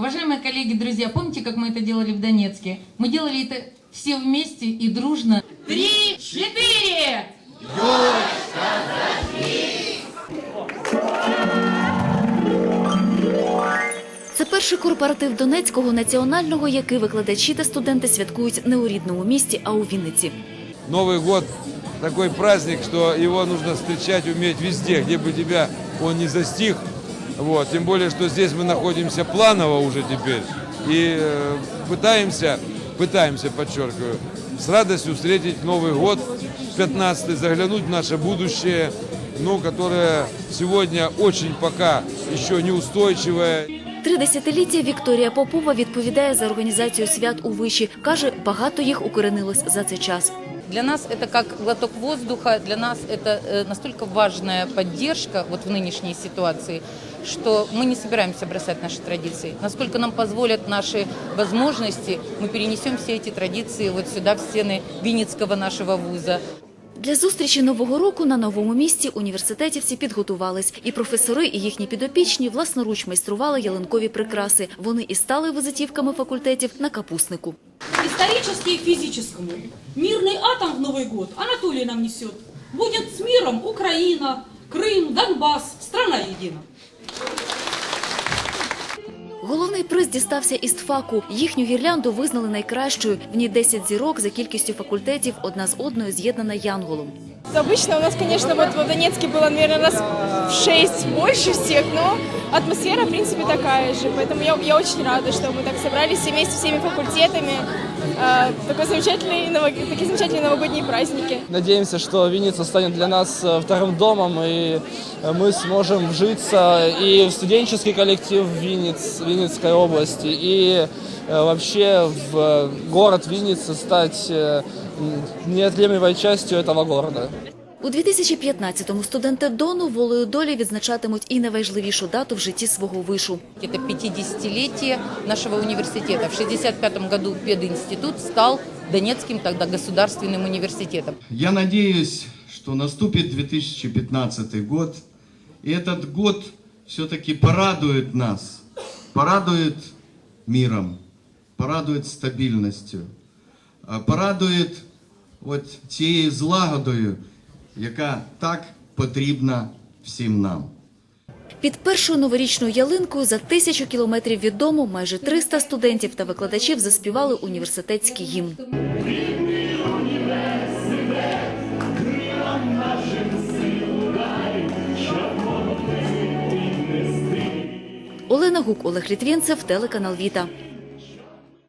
Уважаемые коллеги, друзья, помните, как мы это делали в Донецке? Мы делали это все вместе и дружно. Три, четыре! Це перший корпоратив Донецького національного, який викладачі та студенти святкують не у рідному місті, а у Вінниці. Новый год такой праздник, что его нужно встречать, уметь везде, где бы тебя он не застиг. Вот. Тем более, что здесь мы находимся планово уже теперь. И э, пытаемся, пытаемся, подчеркиваю, с радостью встретить Новый год, 15 заглянуть в наше будущее, ну, которое сегодня очень пока еще неустойчивое. Три десятиліття Вікторія Попова відповідає за організацію свят у виші. Каже, багато їх укоренилось за цей час. Для нас это как глоток воздуха, для нас это э, настолько важная поддержка вот в нынешней ситуации, что мы не собираемся бросать наши традиции. Насколько нам позволят наши возможности, мы перенесем все эти традиции вот сюда, в стены Винницкого нашего вуза. Для зустрічі нового року на новому місці університетівці підготувались. І професори, і їхні підопічні власноруч майстрували ялинкові прикраси. Вони і стали визитівками факультетів на капуснику. исторически и физическому. Мирный атом в Новый год Анатолий нам несет. Будет с миром Украина, Крым, Донбасс, страна едина. Головний приз дістався істфаку. Їхню гірлянду визнали найкращою. В ній 10 зірок за кількістю факультетів, одна з одною з'єднана янголом. Обычно у нас, конечно, вот в Донецке было, наверное, раз в шесть больше всех, но атмосфера, в принципе, такая же. Поэтому я, я очень рада, что мы так собрались все вместе, всеми факультетами. Э, такой замечательный, ново- такие замечательные новогодние праздники. Надеемся, что Винница станет для нас э, вторым домом, и э, мы сможем вжиться и в студенческий коллектив Винниц, Винницкой области, и э, вообще в э, город Винница стать э, м, неотъемлемой частью этого города. У 2015-му студенти Дону волею долі відзначатимуть і найважливішу дату в житті свого вишу. Это 50-летие нашего университета. В 1965 году пединститут стал Донецким тогда государственным университетом. Я надеюсь, что наступит 2015 год, и этот год все-таки порадует нас, порадует миром, порадует стабильностью, а порадует от тією злагодою, яка так потрібна всім нам. Під першою новорічною ялинкою за тисячу кілометрів від дому майже 300 студентів та викладачів заспівали університетський гімн. Олена Гук, Олег Літвінцев, телеканал Віта.